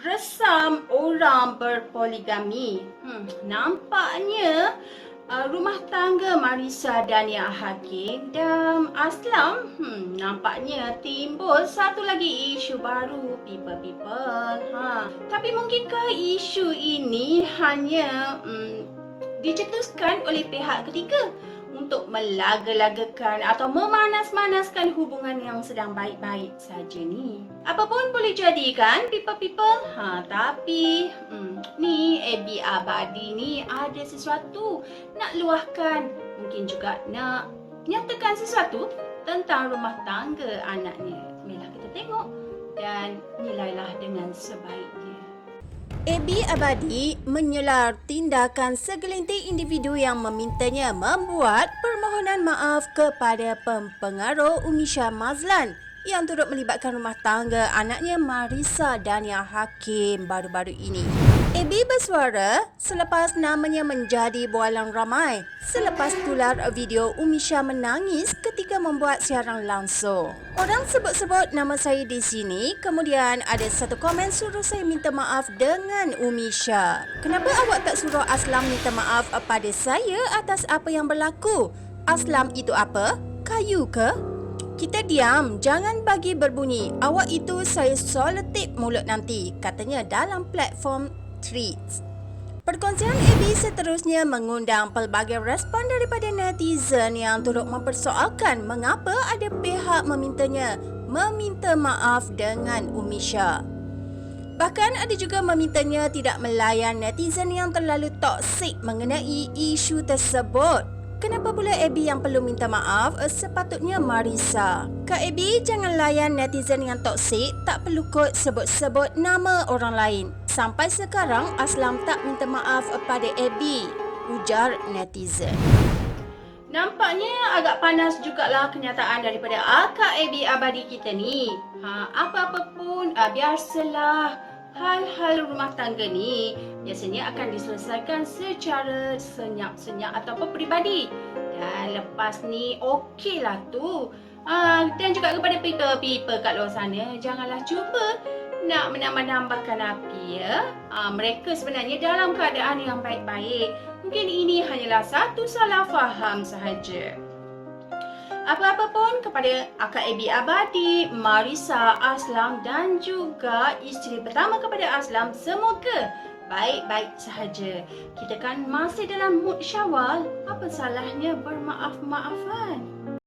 resam orang berpoligami. Hmm, nampaknya uh, rumah tangga Marisa Dania Hakim dan Aslam hmm, nampaknya timbul satu lagi isu baru people people. Ha. Tapi mungkinkah isu ini hanya hmm, dicetuskan oleh pihak ketiga? Untuk melaga-lagakan atau memanas-manaskan hubungan yang sedang baik-baik saja ni. Apapun boleh jadi kan people-people? Ha, tapi hmm, ni Abby Abadi ni ada sesuatu nak luahkan. Mungkin juga nak nyatakan sesuatu tentang rumah tangga anaknya. Marilah kita tengok dan nilailah dengan sebaiknya. AB Abadi menyelar tindakan segelintir individu yang memintanya membuat permohonan maaf kepada pempengaruh Umisha Mazlan yang turut melibatkan rumah tangga anaknya Marisa Dania Hakim baru-baru ini. AB bersuara selepas namanya menjadi bualan ramai selepas tular video Umisha menangis ketika membuat siaran langsung. Orang sebut-sebut nama saya di sini, kemudian ada satu komen suruh saya minta maaf dengan Umisha. Kenapa awak tak suruh Aslam minta maaf pada saya atas apa yang berlaku? Aslam itu apa? Kayu ke? Kita diam, jangan bagi berbunyi. Awak itu saya solotip mulut nanti, katanya dalam platform Treats. Perkongsian AB seterusnya mengundang pelbagai respon daripada netizen yang turut mempersoalkan mengapa ada pihak memintanya meminta maaf dengan Umisha. Bahkan ada juga memintanya tidak melayan netizen yang terlalu toksik mengenai isu tersebut. Kenapa pula Abby yang perlu minta maaf? Eh, sepatutnya Marisa. Kak Abby jangan layan netizen yang toksik, tak perlu kot sebut-sebut nama orang lain. Sampai sekarang Aslam tak minta maaf pada Abby, ujar netizen. Nampaknya agak panas jugalah kenyataan daripada Akak Abby Abadi kita ni. Ha, apa-apa pun, uh, biasalah hal-hal rumah tangga ni biasanya akan diselesaikan secara senyap-senyap ataupun peribadi. Dan lepas ni okeylah tu. Uh, dan juga kepada people-people kat luar sana, janganlah cuba nak menambah-nambahkan api ya. Uh, mereka sebenarnya dalam keadaan yang baik-baik. Mungkin ini hanyalah satu salah faham sahaja. Apa-apa pun kepada Akak Ebi Abadi, Marisa Aslam dan juga isteri pertama kepada Aslam, semoga baik-baik sahaja. Kita kan masih dalam mood syawal, apa salahnya bermaaf-maafan?